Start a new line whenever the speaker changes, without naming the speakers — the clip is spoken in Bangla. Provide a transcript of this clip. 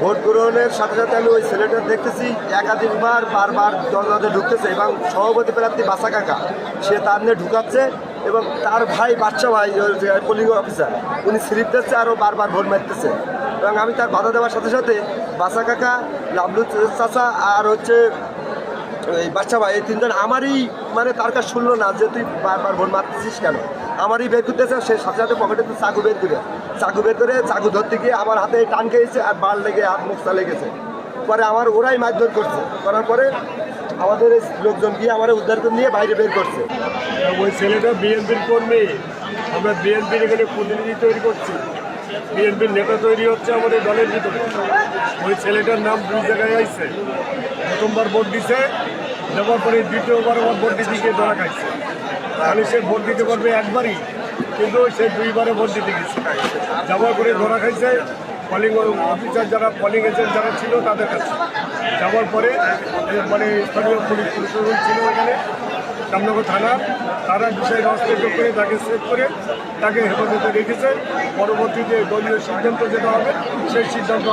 ভোট গ্রহণের সাথে সাথে আমি ওই ছেলেটা দেখতেছি, একাধিকবার বারবার দরজাতে ঢুকতেছে এবং সভাপতি প্রার্থী বাসা কাকা, সে তার নিয়ে ঢুকাচ্ছে এবং তার ভাই, বাচ্চা ভাই পোলিং অফিসার উনি স্লিপ দিচ্ছে আরও বারবার ভোট মারতেছে। এবং আমি তার বাধা দেওয়ার সাথে সাথে বাসা কাকা, লাবলু চাচা আর হচ্ছে বাচ্চা ভাই, এই তিনজন আমারই মানে তার কাছে শুনলো না যে তুই বারবার ভোট মারতেছিস কেন? আমারই বের করতেছে সে সাথে সাথে পকেটে তো চাকু বের করে। চাকু বের করে চাকু ধরতে গিয়ে আমার হাতে টান খেয়েছে আর বাল লেগে, হাত মুখটা লেগেছে পরে আমার ওরাই মারধর করছে। করার পরে আমাদের লোকজন গিয়ে আমার উদ্ধার করে নিয়ে বাইরে বের করছে।
ওই ছেলেটা বিএনপির কর্মী। আমরা বিএনপির এখানে প্রতিনিধি তৈরি করছি। বিএনপির নেতা তৈরি হচ্ছে আমাদের দলের ভিতরে। ওই ছেলেটার নাম দুই জায়গায় আইছে। প্রথমবার ভোট দিছে, দেওয়ার পরে দ্বিতীয়বার আবার ভোট দিতে গিয়ে ধরা খাইছে। তাহলে সে ভোট দিতে পারবে একবারই, কিন্তু সে দুইবারে ভোট দিতে গেছে যাওয়ার পরে ধরা খাইছে পলিং অফিসার যারা পলিং এজেন্ট যারা ছিল তাদের কাছে। যাওয়ার পরে মানে স্থানীয় পুলিশ প্রশাসন ছিল এখানে, রামনগর থানা। তারা বিষয়ে হস্তক্ষেপ করে তাকে সেভ করে তাকে হেফাজতে রেখেছে। পরবর্তীতে দলীয় সিদ্ধান্ত যেটা হবে, সেই সিদ্ধান্ত